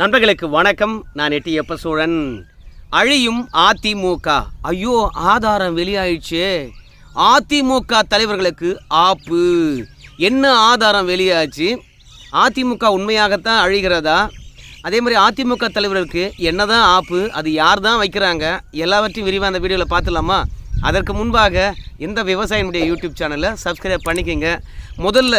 நண்பர்களுக்கு வணக்கம். நான் எட்டி எப்ப சோழன் அழியும் அதிமுக. ஐயோ ஆதாரம் வெளியாயிடுச்சே. அதிமுக தலைவர்களுக்கு ஆப்பு. என்ன ஆதாரம் வெளியாச்சு? அதிமுக உண்மையாகத்தான் அழிகிறதா? அதே மாதிரி அதிமுக தலைவர்களுக்கு என்னதான் ஆப்பு? அது யார் தான் வைக்கிறாங்க? எல்லாவற்றையும் விரிவாக அந்த வீடியோவில் பார்த்துலாமா அதற்கு முன்பாக இந்த விவசாயினுடைய யூடியூப் சேனலை சப்ஸ்கிரைப் பண்ணிக்கோங்க. முதல்ல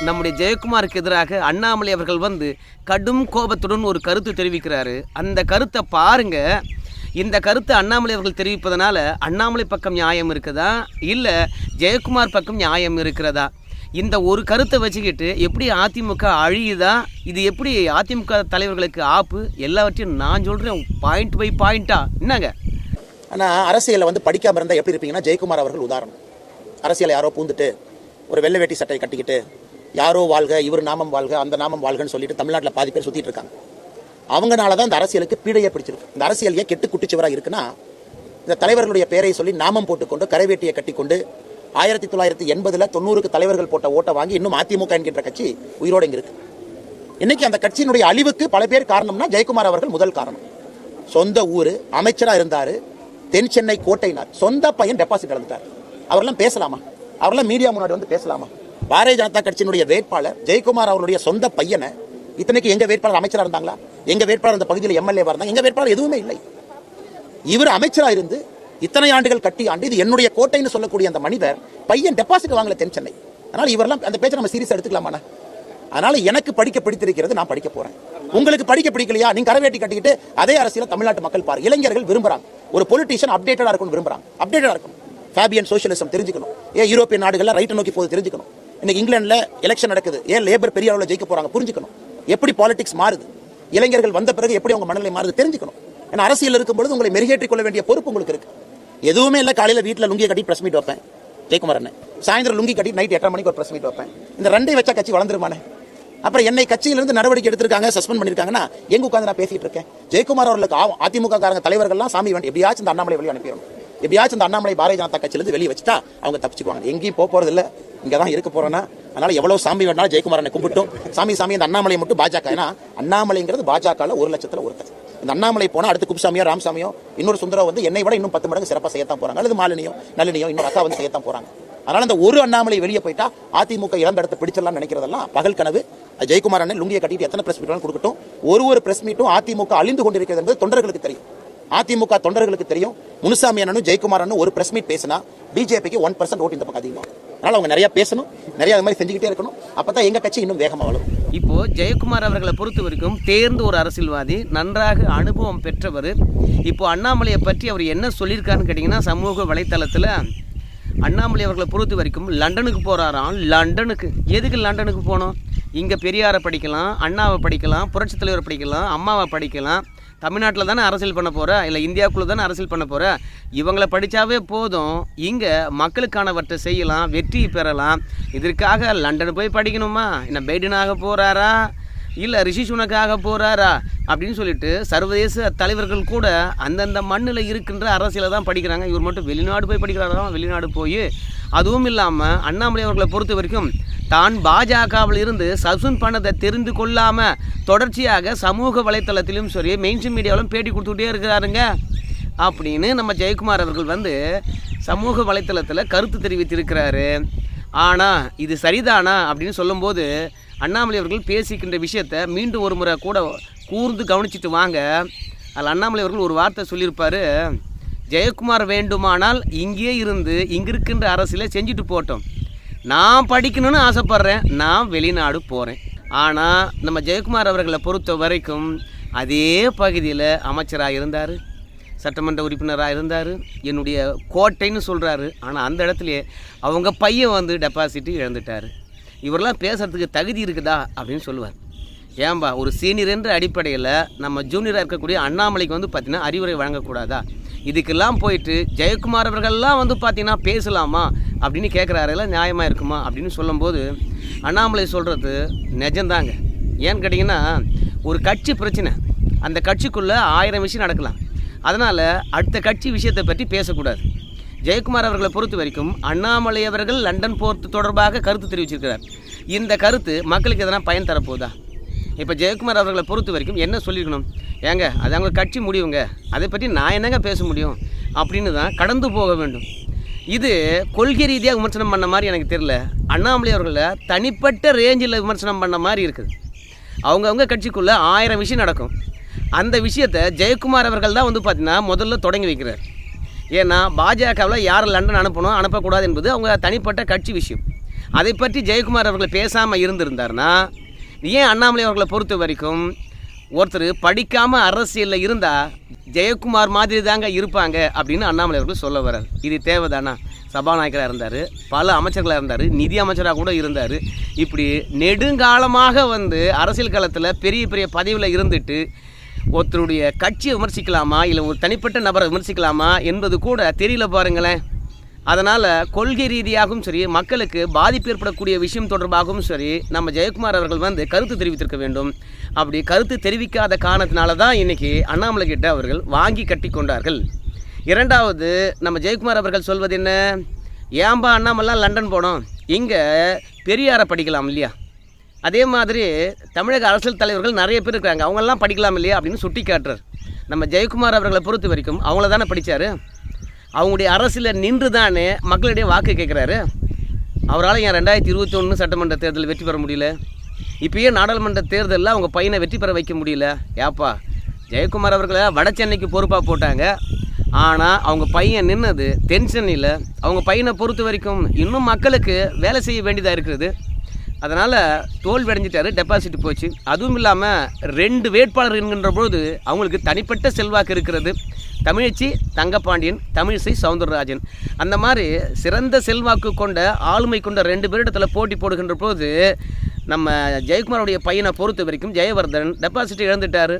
நம்முடைய ஜெயக்குமாருக்கு எதிராக அண்ணாமலை அவர்கள் வந்து கடும் கோபத்துடன் ஒரு கருத்து தெரிவிக்கிறாரு. அந்த கருத்தை பாருங்க. இந்த கருத்து அண்ணாமலை அவர்கள் தெரிவிப்பதனால அண்ணாமலை பக்கம் நியாயம் இருக்குதா? இல்லை ஜெயக்குமார் பக்கம் நியாயம் இருக்கிறதா? இந்த ஒரு கருத்தை வச்சுக்கிட்டு எப்படி அதிமுக அழியுதா? இது எப்படி அதிமுக தலைவர்களுக்கு ஆப்பு? எல்லாவற்றையும் நான் சொல்கிறேன் பாயிண்ட் பை பாயிண்ட்டா என்னங்க? ஆனால் அரசியலில் வந்து படிக்காமல் இருந்தால் எப்படி இருப்பீங்கன்னா ஜெயக்குமார் அவர்கள் உதாரணம். அரசியலை யாரோ பூந்துட்டு ஒரு வெள்ளை வேட்டி சட்டையை கட்டிக்கிட்டு யாரோ வாழ்க இவர் நாமம் வாழ்க அந்த நாமம் வாழ்கன்னு சொல்லிட்டு தமிழ்நாட்டில் பாதி பேர் சுற்றிட்டு இருக்காங்க. அவங்கனால தான் இந்த அரசியலுக்கு பீடையே பிடிச்சிருக்கு. இந்த அரசியல் ஏன் கெட்டு குட்டிச்சுவராக இருக்குன்னா இந்த தலைவர்களுடைய பெயரை சொல்லி நாமம் போட்டுக்கொண்டு கரைவேட்டியை கட்டிக்கொண்டு ஆயிரத்தி தொள்ளாயிரத்தி எண்பதில் தொண்ணூறுக்கு தலைவர்கள் போட்ட ஓட்டை வாங்கி இன்னும் அதிமுக என்கின்ற கட்சி உயிரோடு இங்கே இருக்கு. இன்னைக்கு அந்த கட்சியினுடைய அழிவுக்கு பல பேர் காரணம்னா ஜெயக்குமார் அவர்கள் முதல் காரணம். சொந்த ஊர் அமைச்சராக இருந்தார் தென் சென்னை கோட்டைனார் சொந்த பையன் டெபாசிட் இழந்துட்டார். அவரெல்லாம் பேசலாமா? அவரெல்லாம் மீடியா முன்னாடி வந்து பேசலாமா? பாரதிய ஜனதா கட்சியினுடைய வேட்பாளர் ஜெயக்குமார் அவருடைய சொந்த பையனை இத்தனைக்கு எங்க வேட்பாளர் அமைச்சராக இருந்தாங்களா? எங்க வேட்பாளர் அந்த பகுதியில் எம்எல்ஏவா இருந்தாங்க? எங்க வேட்பாளர் எதுவுமே இல்லை. இவர் அமைச்சராக இருந்து இத்தனை ஆண்டுகள் கட்டி ஆண்டு இது என்னுடைய கோட்டைன்னு சொல்லக்கூடிய அந்த மனிதர் பையன் டெபாசிட் வாங்கல தென் சென்னை. அதனால இவரெல்லாம் அந்த பேச்சை நம்ம சீரியஸ் எடுத்துக்கலாமா அதனால எனக்கு படிக்க பிடித்திருக்கிறது நான் படிக்க போறேன். உங்களுக்கு படிக்க பிடிக்கலையா? நீங்க கரவேட்டி கட்டிக்கிட்டு அதே அரசியல தமிழ்நாட்டு மக்கள் பாரு இளைஞர்கள் விரும்புறாங்க. ஒரு பொலிட்டீஷியன் அப்டேட்டடா இருக்கணும் விரும்புறாங்க. அப்டேட்டடா இருக்கணும். ஃபேபியன் சோஷியலிசம் தெரிஞ்சுக்கணும். ஏன் யூரோப்பியன் நாடுகள்ல ரைட்டை நோக்கி போகுது தெரிஞ்சுக்கணும். இன்னைக்கு இங்கிலாந்துல எலெக்ஷன் நடக்குது. ஏன் லேபர் பெரிய அளவில் ஜெயிக்க போறாங்க புரிஞ்சுக்கணும். எப்படி பாலிடிக்ஸ் மாறுது? இளைஞர்கள் வந்த பிறகு எப்படி அவங்க மனநிலை மாறுது தெரிஞ்சுக்கணும். ஏன்னா அரசியல் இருக்கும்பொழுது உங்களை மெருகேற்றிக் கொள்ள வேண்டிய பொறுப்பு உங்களுக்கு இருக்கு. எதுவுமே இல்லை காலையில் வீட்டில் லுங்கியை கட்டி பிரஸ் மீட் வைப்பேன். ஜெயக்குமார் அண்ணன் சாயந்தரம் லுங்கி கட்டி நைட் எட்டரை மணிக்கு ஒரு பிரஸ் மீட் வைப்பேன். இந்த ரெண்டை வச்சா கட்சி வளர்ந்துருமானே அப்புறம் என்னை கட்சியிலிருந்து நடவடிக்கை எடுத்திருக்காங்க சஸ்பெண்ட் பண்ணியிருக்காங்கன்னா எங்க உட்காந்து நான் பேசிட்டு இருக்கேன். ஜெயக்குமார் அவர்களுக்கு ஆ- அதிமுக காரங்க தலைவர்கள்லாம் சாமி வேண்டி எப்படியாச்சும் இந்த அண்ணாமலை வெளியே அனுப்பிடணும். எப்படியாச்சும் இந்த அண்ணாமலை பாரதிய ஜனதா கட்சியிலிருந்து வெளியே வச்சுட்டா அவங்க தப்பிச்சுக்குவாங்க. எங்கேயும் போக போறது இல்ல. இங்கே தான் இருக்க போறேன்னா அதனால எவ்வளவு சாமி வேணாலும் ஜெயக்குமாரனை கும்பிட்டும். சாமி சாமி இந்த அண்ணாமலை மட்டும் பாஜக. ஏன்னா அண்ணாமலைங்கிறது பாஜக ஒரு லட்சத்துல ஒரு கட்சி இந்த அண்ணாமலை போனா அடுத்து குப்சாமியோ ராமசாமியோ இன்னொரு சுந்தரம் வந்து என்னை விட இன்னும் பத்து மடங்கு சிறப்பாக செய்யத்தான் போறாங்க. அல்லது மாலினியோ நளினியோ இன்னொரு அக்கா வந்து செய்யத்தான் போறாங்க. அதனால அந்த ஒரு அண்ணாமலை வெளியே போயிட்டா அதிமுக இழந்த இடத்தை பிடிச்சிடலாம் நினைக்கிறதெல்லாம் பகல் கனவு. ஜெயக்குமார் அண்ணன் லுங்கியை கட்டிட்டு எத்தனை பிரஸ் மீட் கொடுக்கட்டும். ஒரு ஒரு பிரஸ் மீட்டும் அதிமுக அழிந்து கொண்டிருக்கிறது என்பது தொண்டர்களுக்கு தெரியும். அதிமுக தொண்டர்களுக்கு தெரியும். முனுசாமி அண்ணனும் ஜெயக்குமார் அண்ணனும் ஒரு பிரஸ் மீட் பேசினா பிஜேபிக்கு ஒன் பர்சன்ட் ஓட்டு இந்த பக்கம் அதிகமாக அதனால அவங்க நிறைய பேசணும். நிறைய அது மாதிரி செஞ்சுக்கிட்டே இருக்கணும். அப்போ தான் எங்கள் கட்சி இன்னும் வேகமாக வளரும். இப்போ ஜெயக்குமார் அவர்களை பொறுத்த வரைக்கும் தேர்ந்த ஒரு அரசியல்வாதி நன்றாக அனுபவம் பெற்றவர். இப்போ அண்ணாமலையை பற்றி அவர் என்ன சொல்லியிருக்காருன்னு கேட்டிங்கன்னா சமூக வலைத்தளத்தில் அண்ணாமலை அவர்களை பொறுத்த வரைக்கும் லண்டனுக்கு போகிறாராம் லண்டனுக்கு. எதுக்கு லண்டனுக்கு போகணும் இங்கே பெரியாரை படிக்கலாம் அண்ணாவை படிக்கலாம் புரட்சித் தலைவரை படிக்கலாம் அம்மாவை படிக்கலாம். தமிழ்நாட்டில் தானே அரசியல் பண்ண போகிற இல்லை இந்தியாவுக்குள்ளே தானே அரசியல் பண்ண போகிற இவங்களை படித்தாவே போதும். இங்கே மக்களுக்கானவற்றை செய்யலாம் வெற்றி பெறலாம். இதற்காக லண்டன் போய் படிக்கணுமா? என்ன பைடனாக போகிறாரா இல்லை ரிஷி சுனக்காக போகிறாரா அப்படின்னு சொல்லிட்டு சர்வதேச தலைவர்கள் கூட அந்தந்த மண்ணில் இருக்கின்ற அரசியலை தான் படிக்கிறாங்க. இவர் மட்டும் வெளிநாடு போய் படிக்கிறாராம் வெளிநாடு போய். அதுவும் இல்லாமல் அண்ணாமலை அவர்களை பொறுத்த வரைக்கும் தான் பாஜகவில் இருந்து சசுன் பண்ணதை தெரிந்து கொள்ளாமல் தொடர்ச்சியாக சமூக வலைத்தளத்திலும் சரி மெயின்ஸ்ட்ரீம் மீடியாவிலும் பேட்டி கொடுத்துக்கிட்டே இருக்கிறாருங்க. அப்படின்னு நம்ம ஜெயக்குமார் அவர்கள் வந்து சமூக வலைத்தளத்தில் கருத்து தெரிவித்திருக்கிறாரு. ஆனால் இது சரிதானா? அப்படின்னு சொல்லும்போது அண்ணாமலை அவர்கள் பேசிக்கின்ற விஷயத்தை மீண்டும் ஒரு முறை கூட கூர்ந்து கவனிச்சிட்டு வாங்க. அதில் அண்ணாமலை அவர்கள் ஒரு வார்த்தை சொல்லியிருப்பார் ஜெயக்குமார் வேண்டுமானால் இங்கேயே இருந்து இங்கே இருக்கின்ற அரசியலை செஞ்சுட்டு போட்டோம் நான் படிக்கணும்னு ஆசைப்பட்றேன் நான் வெளிநாடு போகிறேன் ஆனால் நம்ம ஜெயக்குமார் அவர்களை பொறுத்த வரைக்கும் அதே பகுதியில் அமைச்சராக இருந்தார் சட்டமன்ற உறுப்பினராக இருந்தார் என்னுடைய கோட்டைன்னு சொல்கிறாரு ஆனால் அந்த இடத்துலையே அவங்க பையன் வந்து டெபாசிட்டு இழந்துட்டார். இவரெல்லாம் பேசுகிறதுக்கு தகுதி இருக்குதா அப்படின்னு சொல்லுவார். ஏன்பா ஒரு சீனியர் என்ற அடிப்படையில் நம்ம ஜூனியராக இருக்கக்கூடிய அண்ணாமலைக்கு வந்து பார்த்தீங்கன்னா அறிவுரை வழங்கக்கூடாதா? இதுக்கெல்லாம் போயிட்டு ஜெயக்குமார் அவர்கள்லாம் வந்து பார்த்தீங்கன்னா பேசலாமா அப்படின்னு கேட்குறாருல நியாயமாக இருக்குமா அப்படின்னு சொல்லும்போது அண்ணாமலை சொல்கிறது நிஜம்தாங்க. ஏன்னு கேட்டிங்கன்னா ஒரு கட்சி பிரச்சனை. அந்த கட்சிக்குள்ளே ஆயிரம் விஷயம் நடக்கலாம். அதனால் அடுத்த கட்சி விஷயத்தை பற்றி பேசக்கூடாது. ஜெயக்குமார் அவர்களை பொறுத்த வரைக்கும் அண்ணாமலை அவர்கள் லண்டன் போர்த்து தொடர்பாக கருத்து தெரிவிச்சிருக்கிறார். இந்த கருத்து மக்களுக்கு எதனா பயன் தரப்போதா? இப்போ ஜெயக்குமார் அவர்களை பொறுத்த வரைக்கும் என்ன சொல்லியிருக்கணும் ஏங்க அது அவங்க கட்சி முடியுங்க அதை பற்றி நான் என்னங்க பேச முடியும்? அப்படின்னு தான் கடந்து போக வேண்டும். இது கொள்கை ரீதியாக விமர்சனம் பண்ண மாதிரி எனக்கு தெரியல. அண்ணாமலை அவர்களை தனிப்பட்ட ரேஞ்சில் விமர்சனம் பண்ண மாதிரி இருக்குது. அவங்கவுங்க கட்சிக்குள்ளே ஆயிரம் விஷயம் நடக்கும். அந்த விஷயத்தை ஜெயக்குமார் அவர்கள் தான் வந்து பார்த்திங்கன்னா முதல்ல தொடங்கி வைக்கிறார். ஏன்னா பாஜகவில் யார் லண்டன் அனுப்பணும் அனுப்பக்கூடாது என்பது அவங்க தனிப்பட்ட கட்சி விஷயம். அதை பற்றி ஜெயக்குமார் அவர்கள் பேசாமல் இருந்திருந்தாருன்னா ஏன் அண்ணாமலை அவர்களை பொறுத்த வரைக்கும் ஒருத்தர் படிக்காமல் அரசியலில் இருந்தால் ஜெயக்குமார் மாதிரி தாங்க இருப்பாங்க அப்படின்னு அண்ணாமலை அவர்கள் சொல்ல வர்றார் இது தேவைதானா? சபாநாயகராக இருந்தார் பல அமைச்சர்களாக இருந்தார் நிதி அமைச்சராக கூட இருந்தார். இப்படி நெடுங்காலமாக வந்து அரசியல் காலத்தில் பெரிய பெரிய பதவியில் இருந்துட்டு ஒருத்தருடைய கட்சியை விமர்சிக்கலாமா இல்லை ஒரு தனிப்பட்ட நபரை விமர்சிக்கலாமா என்பது கூட தெரியல பாருங்களேன். அதனால் கொள்கை ரீதியாகவும் சரி மக்களுக்கு பாதிப்பு ஏற்படக்கூடிய விஷயம் தொடர்பாகவும் சரி நம்ம ஜெயக்குமார் அவர்கள் வந்து கருத்து தெரிவித்திருக்க வேண்டும். அப்படி கருத்து தெரிவிக்காத காரணத்தினால தான் இன்றைக்கி அண்ணாமலை கிட்ட அவர்கள் வாங்கி கட்டி கொண்டார்கள். இரண்டாவது நம்ம ஜெயக்குமார் அவர்கள் சொல்வது என்ன? ஏன்பா அண்ணாமலாம் லண்டன் போனோம். இங்கே பெரியாரை படிக்கலாம் இல்லையா? அதே மாதிரி தமிழக அரசியல் தலைவர்கள் நிறைய பேர் இருக்காங்க. அவங்கெல்லாம் படிக்கலாம் இல்லையா அப்படின்னு சுட்டி காட்டுறார். நம்ம ஜெயக்குமார் அவர்களை பொறுத்த வரைக்கும் அவங்கள தானே படித்தார் அவங்களுடைய அரசியலில் நின்று தானே மக்களிடையே வாக்கு கேட்குறாரு அவரால் ஏன் ரெண்டாயிரத்தி இருபத்தி ஒன்று சட்டமன்ற தேர்தலில் வெற்றி பெற முடியல? இப்பயே நாடாளுமன்ற தேர்தலில் அவங்க பையனை வெற்றி பெற வைக்க முடியல. ஏப்பா ஜெயக்குமார் அவர்களை வட சென்னைக்கு பொறுப்பாக போட்டாங்க. ஆனால் அவங்க பையன் நின்னது தென் சென்னையில். அவங்க பையனை பொறுத்த வரைக்கும் இன்னும் மக்களுக்கு வேலை செய்ய வேண்டியதாக இருக்கிறது. அதனால் தோல்வி அடைஞ்சிட்டாரு டெபாசிட் போச்சு. அதுவும் இல்லாமல் ரெண்டு வேட்பாளர் என்கின்ற பொழுது அவங்களுக்கு தனிப்பட்ட செல்வாக்கு இருக்கிறது. தமிழச்சி தங்கப்பாண்டியன் தமிழிசை சவுந்தரராஜன். அந்த மாதிரி சிறந்த செல்வாக்கு கொண்ட ஆளுமை கொண்ட ரெண்டு பேரிடத்தில் போட்டி போடுகின்ற போது நம்ம ஜெயக்குமாரோடைய பையனை பொறுத்த வரைக்கும் ஜெயவர்தன் டெபாசிட் இழந்துட்டார்.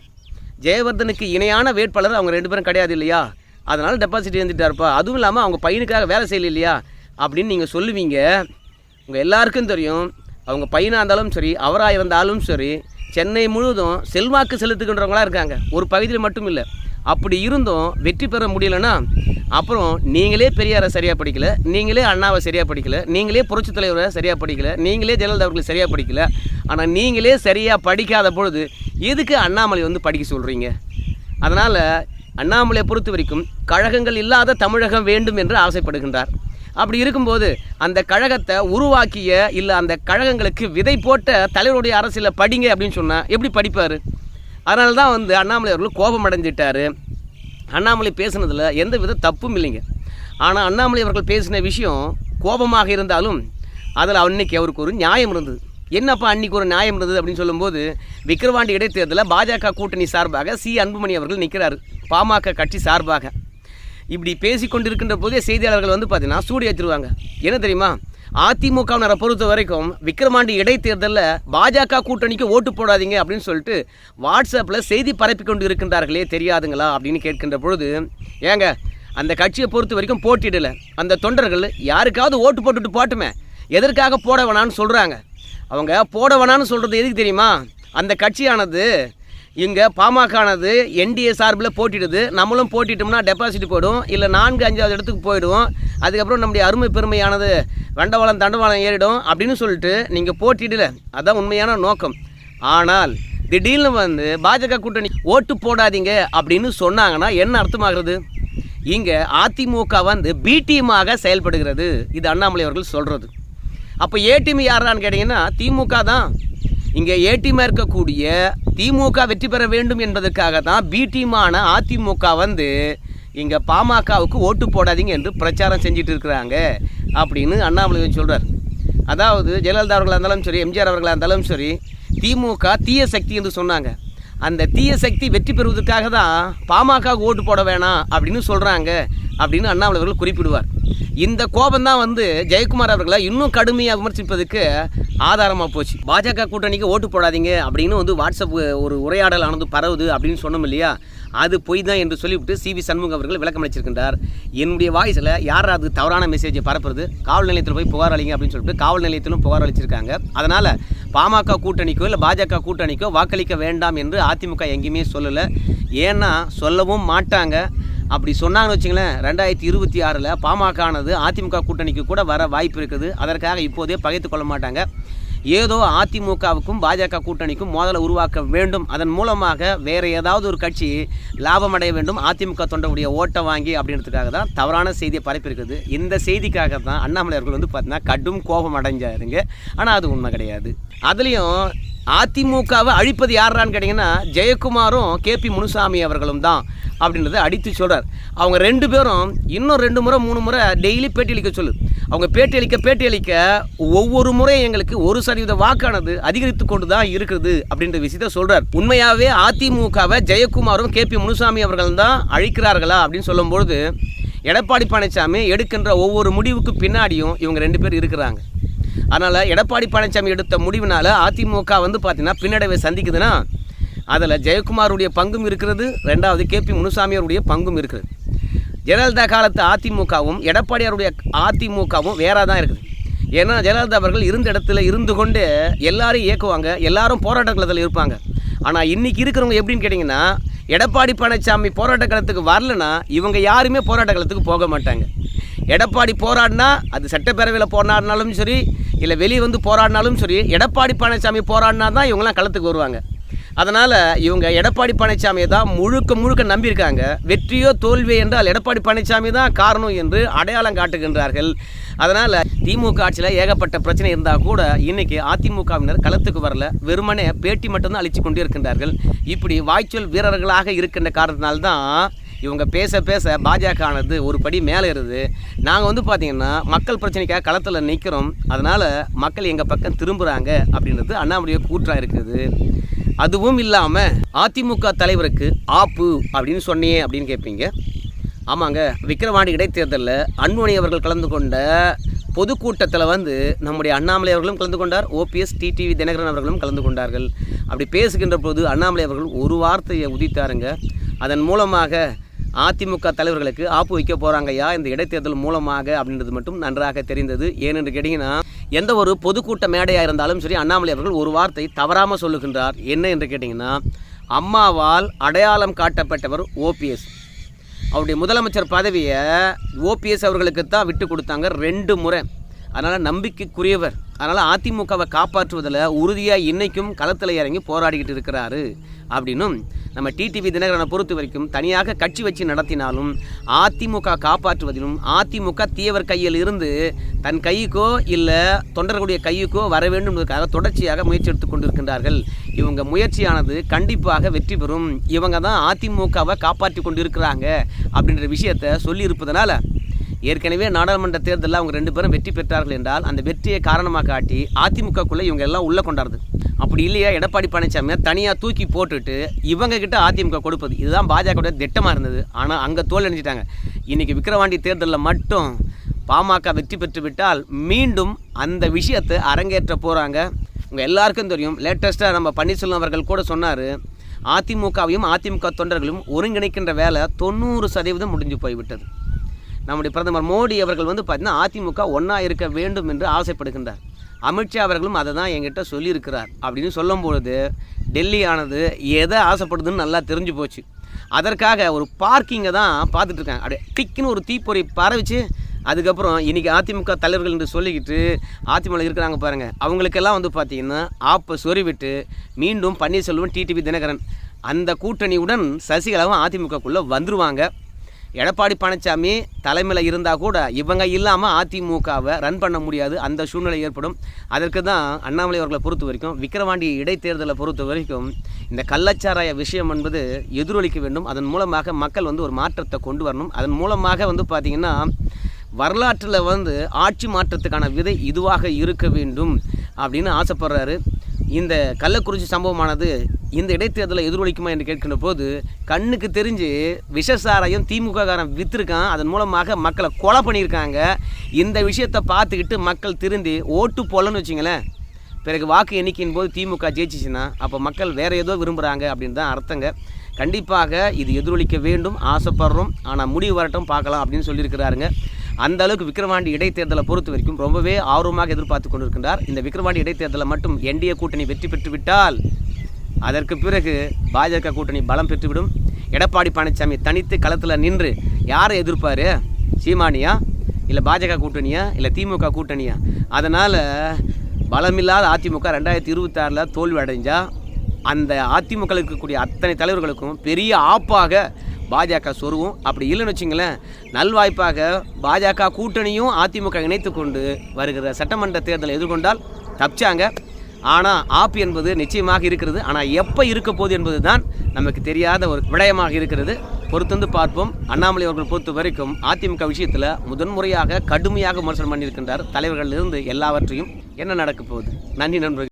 ஜெயவர்தனுக்கு இணையான வேட்பாளர் அவங்க ரெண்டு பேரும் கிடையாது இல்லையா? அதனால் டெபாசிட் இழந்துட்டார்ப்பா. அதுவும் இல்லாமல் அவங்க பையனுக்காக வேலை செய்யல இல்லையா? அப்படின்னு நீங்கள் சொல்லுவீங்க. உங்கள் எல்லாருக்கும் தெரியும். அவங்க பையனாக இருந்தாலும் சரி அவராக இருந்தாலும் சரி சென்னை முழுவதும் செல்வாக்கு செலுத்துகின்றவங்களா இருக்காங்க. ஒரு பகுதியில் மட்டும் இல்லை. அப்படி இருந்தும் வெற்றி பெற முடியலன்னா அப்புறம் நீங்களே பெரியாரை சரியாக படிக்கல நீங்களே அண்ணாவை சரியாக படிக்கல நீங்களே புரட்சித் தலைவரை சரியாக படிக்கல நீங்களே ஜெயலலிதா அவர்களை சரியாக படிக்கல ஆனால் நீங்களே சரியாக படிக்காத பொழுது எதுக்கு அண்ணாமலை வந்து படிக்க சொல்கிறீங்க அதனால் அண்ணாமலையை பொறுத்த வரைக்கும் கழகங்கள் இல்லாத தமிழகம் வேண்டும் என்று ஆசைப்படுகின்றார். அப்படி இருக்கும்போது அந்த கழகத்தை உருவாக்கிய இல்லை அந்த கழகங்களுக்கு விதை போட்ட தலைவருடைய அரசியலை படிங்க அப்படின்னு சொன்னால் எப்படி படிப்பார்? அதனால தான் வந்து அண்ணாமலை அவர்கள் கோபம் அடைஞ்சிட்டார். அண்ணாமலை பேசுனதில் எந்த வித தப்பும் இல்லைங்க. ஆனால் அண்ணாமலை அவர்கள் பேசின விஷயம் கோபமாக இருந்தாலும் அதில் அன்னைக்கு அவருக்கு ஒரு நியாயம் இருந்தது. என்னப்பா அன்னைக்கு ஒரு நியாயம் இருந்தது அப்படின்னு சொல்லும்போது விக்கிரவாண்டி இடைத்தேர்தலில் பாஜக கூட்டணி சார்பாக சி அன்புமணி அவர்கள் நிற்கிறார் பாமக கட்சி சார்பாக. இப்படி பேசி கொண்டிருக்கின்ற போதே செய்தியாளர்கள் வந்து பார்த்தீங்கன்னா சூடு ஏற்றிடுவாங்க என்ன தெரியுமா? அதிமுகவினரை பொறுத்த வரைக்கும் விக்ரமாண்டி இடைத்தேர்தலில் பாஜக கூட்டணிக்கு ஓட்டு போடாதீங்க அப்படின்னு சொல்லிட்டு வாட்ஸ்அப்பில் செய்தி பரப்பி கொண்டு இருக்கின்றார்களே தெரியாதுங்களா அப்படின்னு கேட்கின்ற பொழுது ஏங்க அந்த கட்சியை பொறுத்த வரைக்கும் போட்டியிடலை. அந்த தொண்டர்கள் யாருக்காவது ஓட்டு போட்டுட்டு போட்டுமே எதற்காக போட வேணான்னு சொல்கிறாங்க அவங்க போட வேணான்னு சொல்கிறது எதுக்கு தெரியுமா? அந்த கட்சியானது இங்கே பாமகனது என்டிஏ சார்பில் போட்டிடுது. நம்மளும் போட்டிட்டோம்னா டெபாசிட் போயிடும். இல்லை நான்கு அஞ்சாவது இடத்துக்கு போயிடுவோம். அதுக்கப்புறம் நம்முடைய அருமை பெருமையானது வண்டவாளம் தண்டவாளம் ஏறிடும் அப்படின்னு சொல்லிட்டு நீங்கள் போட்டிடல அதுதான் உண்மையான நோக்கம். ஆனால் திடீர்னு வந்து பாஜக கூட்டணி ஓட்டு போடாதீங்க அப்படின்னு சொன்னாங்கன்னா என்ன அர்த்தமாகிறது? இங்கே அதிமுக வந்து பிடிஎம்மாக செயல்படுகிறது. இது அண்ணாமலை அவர்கள் சொல்கிறது அப்போ ஏடிஎம் யாரான்னு கேட்டிங்கன்னா திமுக தான். இங்கே ஏடிமா இருக்கக்கூடிய திமுக வெற்றி பெற வேண்டும் என்பதற்காக தான் பி டீமான அதிமுக வந்து இங்கே பாமகவுக்கு ஓட்டு போடாதீங்க என்று பிரச்சாரம் செஞ்சுட்டு இருக்கிறாங்க அப்படின்னு அண்ணாமலை சொல்கிறார் அதாவது ஜெயலலிதா அவர்களாக இருந்தாலும் சரி எம்ஜிஆர் அவர்களாக இருந்தாலும் சரி திமுக தீய சக்தி என்று சொன்னாங்க. அந்த தீய சக்தி வெற்றி பெறுவதற்காக தான் பாமக ஓட்டு போட வேணாம் அப்படின்னு சொல்கிறாங்க அப்படின்னு அண்ணாமலை அவர்கள் குறிப்பிடுவார். இந்த கோபந்தான் வந்து ஜெயக்குமார் அவர்களை இன்னும் கடுமையாக விமர்சிப்பதுக்கு ஆதாரமாக போச்சு. பாஜக கூட்டணிக்கு ஓட்டு போடாதீங்க அப்படின்னு வந்து வாட்ஸ்அப் ஒரு உரையாடல் ஆனது பரவுது அப்படின்னு சொன்னோம் இல்லையா? அது பொய் தான் என்று சொல்லிவிட்டு சி வி சண்முகம் அவர்கள் விளக்கம் அளிச்சிருக்கின்றார். என்னுடைய வாய்ஸில் யார் அது தவறான மெசேஜை பரப்புறது காவல் நிலையத்தில் போய் புகார் அளிங்க அப்படின்னு சொல்லிட்டு காவல் நிலையத்திலும் புகார் அளிச்சிருக்காங்க. அதனால் பாமக கூட்டணிக்கோ இல்லை பாஜக கூட்டணிக்கோ வாக்களிக்க வேண்டாம் என்று அதிமுக எங்கேயுமே சொல்லலை. ஏன்னா சொல்லவும் மாட்டாங்க. அப்படி சொன்னாங்கன்னு வச்சுங்களேன் ரெண்டாயிரத்தி இருபத்தி ஆறில் பாமகனது அதிமுக கூட்டணிக்கு கூட வர வாய்ப்பு இருக்குது. அதற்காக இப்போதே பகைத்து கொள்ள மாட்டாங்க. ஏதோ அதிமுகவுக்கும் பாஜக கூட்டணிக்கும் மோதலை உருவாக்க வேண்டும். அதன் மூலமாக வேறு ஏதாவது ஒரு கட்சி லாபம் வேண்டும். அதிமுக தொண்டருடைய ஓட்டை வாங்கி அப்படின்றதுக்காக தான் தவறான செய்தியை பரப்பியிருக்குது இந்த செய்திக்காக தான் அண்ணாமலை அவர்கள் வந்து பார்த்தீங்கன்னா கடும் கோபம் அடைஞ்சாருங்க. ஆனால் அது உண்மை கிடையாது. அதுலேயும் அதிமுகவை அழிப்பது யாரான்னு கேட்டிங்கன்னா ஜெயக்குமாரும் கே பி முனுசாமி அவர்களும் தான். அப்படின்றத அடித்து சொல்கிறார் அவங்க ரெண்டு பேரும் இன்னும் ரெண்டு முறை மூணு முறை டெய்லி பேட்டி அளிக்க சொல்லு. அவங்க பேட்டி அளிக்க பேட்டி அளிக்க ஒவ்வொரு முறையும் எங்களுக்கு ஒரு சதவீத வாக்கானது அதிகரித்து கொண்டு தான் இருக்குது அப்படின்ற விஷயத்த சொல்கிறார் உண்மையாகவே அதிமுகவை ஜெயக்குமாரும் கே பி முனுசாமி அவர்கள் தான் அழிக்கிறார்களா அப்படின்னு சொல்லும்பொழுது எடப்பாடி பழனிசாமி எடுக்கின்ற ஒவ்வொரு முடிவுக்கு பின்னாடியும் இவங்க ரெண்டு பேர் இருக்கிறாங்க. அதனால் எடப்பாடி பழனிசாமி எடுத்த முடிவினால் அதிமுக வந்து பார்த்திங்கன்னா பின்னடைவை சந்திக்குதுன்னா அதில் ஜெயக்குமாருடைய பங்கும் இருக்கிறது ரெண்டாவது கேபி முனுசாமியாருடைய பங்கும் இருக்கிறது. ஜெயலலிதா காலத்து அதிமுகவும் எடப்பாடியாருடைய அதிமுகவும் வேறாக தான் இருக்குது. ஏன்னா ஜெயலலிதா அவர்கள் இருந்த இடத்துல இருந்து கொண்டு எல்லாரும் இயக்குவாங்க எல்லாரும் போராட்டங்களத்தில் இருப்பாங்க. ஆனால் இன்றைக்கி இருக்கிறவங்க எப்படின்னு கேட்டிங்கன்னா எடப்பாடி பழனிசாமி போராட்ட களத்துக்கு வரலனா இவங்க யாருமே போராட்ட களத்துக்கு போக மாட்டாங்க. எடப்பாடி போராடினா அது சட்டப்பேரவையில் போராடினாலும் சரி இல்லை வெளியே வந்து போராடினாலும் சரி எடப்பாடி பழனிசாமி போராடினா தான் இவங்களாம் களத்துக்கு வருவாங்க. அதனால் இவங்க எடப்பாடி பழனிசாமியை தான் முழுக்க முழுக்க நம்பியிருக்காங்க. வெற்றியோ தோல்வி என்றால் எடப்பாடி பழனிசாமி தான் காரணம் என்று அடையாளம் காட்டுகின்றார்கள். அதனால் திமுக ஆட்சியில் ஏகப்பட்ட பிரச்சனை இருந்தால் கூட இன்னைக்கு அதிமுகவினர் களத்துக்கு வரல. வெறுமனே பேட்டி மட்டும்தான் அழிச்சு கொண்டு இருக்கின்றார்கள் இப்படி வாய்ச்சொல் வீரர்களாக இருக்கின்ற காரணத்தினால்தான் இவங்க பேச பேச பாஜக ஆனது ஒரு படி மேலே இருது நாங்கள் வந்து பார்த்திங்கன்னா மக்கள் பிரச்சனைக்காக களத்தில் நிற்கிறோம் அதனால் மக்கள் எங்கள் பக்கம் திரும்புகிறாங்க அப்படின்றது அண்ணாமலைய கூற்றாக இருக்குது. அதுவும் இல்லாமல் அதிமுக தலைவருக்கு ஆப்பு அப்படின்னு சொன்னியே அப்படின்னு கேட்பீங்க ஆமாங்க விக்கிரவாண்டி இடைத்தேர்தலில் அன்புமணி அவர்கள் கலந்து கொண்ட பொதுக்கூட்டத்தில் வந்து நம்முடைய அண்ணாமலை அவர்களும் கலந்து கொண்டார் ஓபிஎஸ் டிடிவி தினகரன் அவர்களும் கலந்து கொண்டார்கள். அப்படி பேசுகின்ற போது அண்ணாமலை அவர்கள் ஒரு வார்த்தையை உதித்தாருங்க. அதன் மூலமாக அதிமுக தலைவர்களுக்கு ஆப்பு வைக்க போகிறாங்கய்யா இந்த இடைத்தேர்தல் மூலமாக அப்படின்றது மட்டும் நன்றாக தெரிந்தது. ஏனென்று கேட்டிங்கன்னா எந்த ஒரு பொதுக்கூட்ட மேடையாக இருந்தாலும் சரி அண்ணாமலை அவர்கள் ஒரு வார்த்தை தவறாமல் சொல்லுகின்றார். என்ன என்று கேட்டிங்கன்னா அம்மாவால் அடையாளம் காட்டப்பட்டவர் ஓபிஎஸ் அவருடைய முதலமைச்சர் பதவியை ஓபிஎஸ் அவர்களுக்கு தான் விட்டு கொடுத்தாங்க ரெண்டு முறை. அதனால் நம்பிக்கைக்குரியவர். அதனால் அதிமுகவை காப்பாற்றுவதில் உறுதியாக இன்றைக்கும் களத்தில் இறங்கி போராடிக்கிட்டு இருக்கிறாரு. அப்படின்னும் நம்ம டிடிவி தினகரனை பொறுத்த வரைக்கும் தனியாக கட்சி வச்சு நடத்தினாலும் அதிமுக காப்பாற்றுவதிலும் அதிமுக தீயவர் கையில் இருந்து தன் கைக்கோ இல்லை தொண்டர்களுடைய கைக்கோ வர வேண்டும் என்பதற்காக தொடர்ச்சியாக முயற்சி எடுத்து கொண்டிருக்கின்றார்கள். இவங்க முயற்சியானது கண்டிப்பாக வெற்றி பெறும். இவங்க தான் அதிமுகவை காப்பாற்றி கொண்டிருக்கிறாங்க அப்படின்ற விஷயத்தை சொல்லியிருப்பதனால் ஏற்கனவே நாடாளுமன்ற தேர்தலில் அவங்க ரெண்டு பேரும் வெற்றி பெற்றார்கள் என்றால் அந்த வெற்றியை காரணமாக காட்டி அதிமுகக்குள்ளே இவங்க எல்லாம் உள்ளே கொண்டாடுது அப்படி இல்லையா? எடப்பாடி பழனிசாமியை தனியாக தூக்கி போட்டுட்டு இவங்க கிட்ட அதிமுக கொடுப்பது. இதுதான் பாஜகவுடைய திட்டமாக இருந்தது. ஆனால் அங்கே தோல் அணிஞ்சிட்டாங்க இன்றைக்கி விக்கிரவாண்டி தேர்தலில் மட்டும் பாமக வெற்றி பெற்று விட்டால் மீண்டும் அந்த விஷயத்தை அரங்கேற்ற போகிறாங்க உங்கள் எல்லாருக்கும் தெரியும். லேட்டஸ்ட்டாக நம்ம பன்னீர்செல்வம் அவர்கள் கூட சொன்னார். அதிமுகவையும் அதிமுக தொண்டர்களும் ஒருங்கிணைக்கின்ற வேலை தொண்ணூறு சதவீதம் முடிஞ்சு போய்விட்டது. நம்முடைய பிரதமர் மோடி அவர்கள் வந்து பார்த்தீங்கன்னா அதிமுக ஒன்றா இருக்க வேண்டும் என்று ஆசைப்படுகின்றார். அமித்ஷா அவர்களும் அதை தான் என்கிட்ட சொல்லியிருக்கிறார் அப்படின்னு சொல்லும்பொழுது டெல்லி ஆனது எதை ஆசைப்படுதுன்னு நல்லா தெரிஞ்சு போச்சு. அதற்காக ஒரு பார்க்கிங்கை தான் பார்த்துட்ருக்காங்க அப்படியே டிக்குன்னு ஒரு தீப்பொறி பரவிச்சு அதுக்கப்புறம் இன்றைக்கி அதிமுக தலைவர்கள் என்று சொல்லிக்கிட்டு அதிமுக இருக்கிறாங்க பாருங்கள் அவங்களுக்கெல்லாம் வந்து பார்த்திங்கன்னா ஆப்பை சொறிவிட்டு மீண்டும் பன்னீர்செல்வம் டிடிவி தினகரன் அந்த கூட்டணியுடன் சசிகலாவும் அதிமுகக்குள்ளே வந்துருவாங்க. எடப்பாடி பழனிசாமி தலைமையில் இருந்தால் கூட இவங்க இல்லாமல் அதிமுகவை ரன் பண்ண முடியாது. அந்த சூழ்நிலை ஏற்படும். அதற்கு தான் அண்ணாமலை அவர்களை பொறுத்த வரைக்கும் விக்கிரவாண்டி இடைத்தேர்தலை பொறுத்த வரைக்கும் இந்த கள்ளச்சாராய விஷயம் என்பது எதிரொலிக்க வேண்டும். அதன் மூலமாக மக்கள் வந்து ஒரு மாற்றத்தை கொண்டு வரணும். அதன் மூலமாக வந்து பார்த்திங்கன்னா வரலாற்றில் வந்து ஆட்சி மாற்றத்துக்கான விதை இதுவாக இருக்க வேண்டும் அப்படின்னு ஆசைப்படுறாரு. இந்த கள்ளக்குறிச்சி சம்பவமானது இந்த இடைத்தேர்தலை எதிரொலிக்குமா என்று கேட்கின்ற போது கண்ணுக்கு தெரிஞ்சு விஷசாரையும் திமுககாரன் விற்றுருக்கான் அதன் மூலமாக மக்களை கொலை பண்ணியிருக்காங்க. இந்த விஷயத்தை பார்த்துக்கிட்டு மக்கள் திருந்தி ஓட்டு போடலன்னு வச்சிங்களேன். பிறகு வாக்கு எண்ணிக்கையின் போது திமுக ஜெயிச்சிச்சுன்னா அப்போ மக்கள் வேறு ஏதோ விரும்புகிறாங்க அப்படின்னு தான் அர்த்தங்க. கண்டிப்பாக இது எதிரொலிக்க வேண்டும் ஆசைப்படுறோம். ஆனால் முடிவு வரட்டும் பார்க்கலாம் அப்படின்னு சொல்லியிருக்கிறாருங்க. அந்த அளவுக்கு விக்ரவாண்டி இடைத்தேர்தலை பொறுத்த வரைக்கும் ரொம்பவே ஆர்வமாக எதிர்பார்த்து கொண்டிருக்கின்றார். இந்த விக்ரவாண்டி இடைத்தேர்தலை மட்டும் என்டிஏ கூட்டணி வெற்றி பெற்றுவிட்டால் அதற்கு பிறகு பாஜக கூட்டணி பலம் பெற்றுவிடும். எடப்பாடி பழனிசாமி தனித்து களத்தில் நின்று யாரை எதிர்ப்பார்? சீமானியா? இல்லை பாஜக கூட்டணியா? இல்லை திமுக கூட்டணியா? அதனால் பலமில்லாத அதிமுக ரெண்டாயிரத்தி இருபத்தாறில் தோல்வி அடைஞ்சால் அந்த அதிமுக இருக்கக்கூடிய அத்தனை தலைவர்களுக்கும் பெரிய ஆப்பாக பாஜக சொருவும் அப்படி இல்லைன்னு வச்சுங்களேன் நல்வாய்ப்பாக பாஜக கூட்டணியும் அதிமுக இணைத்து கொண்டு வருகிற சட்டமன்ற தேர்தலை எதிர்கொண்டால் தப்பிச்சாங்க. ஆனால் ஆப் என்பது நிச்சயமாக இருக்கிறது. ஆனால் எப்போ இருக்க போகுது என்பது தான் நமக்கு தெரியாத ஒரு விடயமாக இருக்கிறது. பொறுத்திருந்து பார்ப்போம். அண்ணாமலை அவர்கள் பொறுத்த வரைக்கும் அதிமுக விஷயத்தில் முதன்முறையாக கடுமையாக விமர்சனம் பண்ணியிருக்கின்றார் தலைவர்களிலிருந்து எல்லாவற்றையும். என்ன நடக்க போகுது? நன்றி நண்பர்கள்.